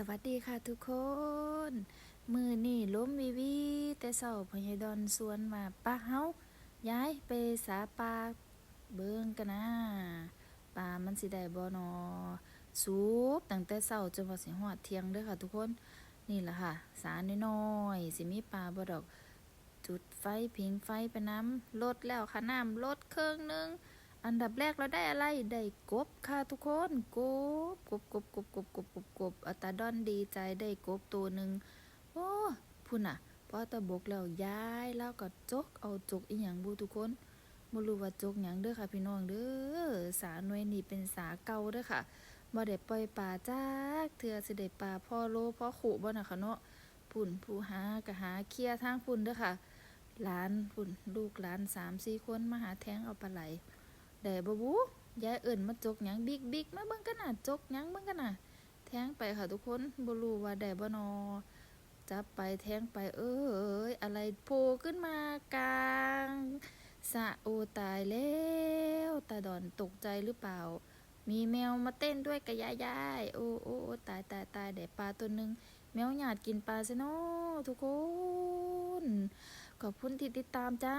สวัสดีค่ะทุกคน มือนี่ล้มวิวีแต่เศร้าพญดอนสวนมาป้าเฮาย้ายไปสาปลาเบิ่งกันนะปลามันสิได้บ่นอสูบตั้งแต่เศร้าจนว่าสิฮอดเทียงเด้อค่ะทุกคนนี่แหละค่ะ สารน้อยๆสิมีปลาบ่ดอก จุดไฟผิงไฟไปน้ำลดแล้วค่ะน้ำลดเครื่องหนึง อันดับแรกเราได้อะไร ได้กบค่ะทุกคนกบกบกบกบกบกบกบกบอัตาดอนดีใจได้กบตัวหนึ่งโอ้พุ่นอะพอตะบกแล้วย้ายแล้วก็จกเอาจกอีหยังบูทุกคนบ่รู้ว่าจกหยังเด้อค่ะพี่น้องเด้อสาหน่วยนี้เป็นสาเก่าเด้อค่ะบ่ได้ปล่อยปลาจักเทื่อสิได้ปลาพ่อโลพ่อขุบ่น่ะค่ะเนาะพุ่นผู้หาก็หาเคลียทางพุ่นเด้อค่ะหลานพุ่นลูกหลาน3-4คนมาหาแทงเอาปลาไหล ได้บ่บูยายเอิ่นมาจกหยังบิ๊กบิ๊กมาเบิ่งกันน่ะจกหยังเบิ่งกันน่ะแทงไปค่ะทุกคนบ่รู้ว่าได้บ่นอจับไปแทงไปเอ้ยอะไรโผล่ขึ้นมากลางสะโอตายแล้วตาดอนตกใจหรือเปล่า มีแมวมาเต้นด้วยกับยายยายโอ้โอ้ตายตายตายได้ปลาตัวหนึ่งแมวหยาดกินปลาซะเนาะทุกคน ขอบคุณที่ติดตามจ้า